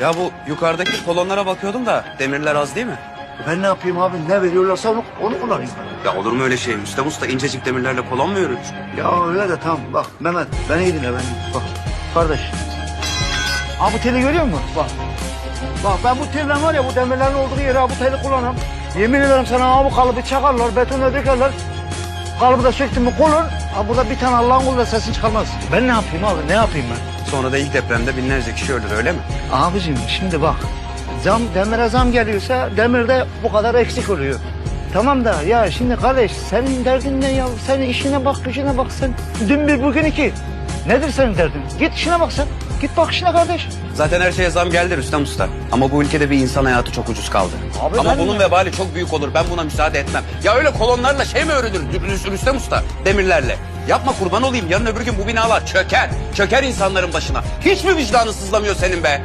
Ya bu yukarıdaki kolonlara bakıyordum da demirler az değil mi? Ben ne yapayım abi? Ne veriyorlarsa onu, onu kullanayım ben. Ya olur mu öyle şey? Müstem Usta incecik demirlerle kolon mu yürür? Ya öyle de tamam bak Mehmet beni iyi dinle beni. Bak kardeş. Abi bu teli görüyor musun? Bak. Bak ben bu tellen var ya bu demirlerin olduğu yere abi bu teli kullanırım. Yemin ederim sana abi kalıbı çakarlar, betona dökerler. Kalıbı da söktüm mü kolun. Abi burada bir tane Allah'ın kulu da sesin çıkarmaz. Ben ne yapayım abi ne yapayım ben? Sonra da ilk depremde binlerce kişi ölür öyle mi? Abicim şimdi bak. Zam, demire zam geliyorsa demirde bu kadar eksik oluyor. Tamam da ya şimdi kardeş senin derdin ne ya? Sen işine bak gücüne bak sen. Dün bir bugün iki. Nedir senin derdin? Git işine bak sen. Git bak işine kardeş. Zaten her şeye zam geldi Rüstem Usta. Ama bu ülkede bir insan hayatı çok ucuz kaldı. Abi Ama ben- bunun vebali çok büyük olur. Ben buna müsaade etmem. Ya öyle kolonlarla şey mi örülür Rü- Rüstem Usta? Demirlerle. Yapma kurban olayım. Yarın öbür gün bu binalar çöker. Çöker insanların başına. Hiç mi vicdanı sızlamıyor senin be?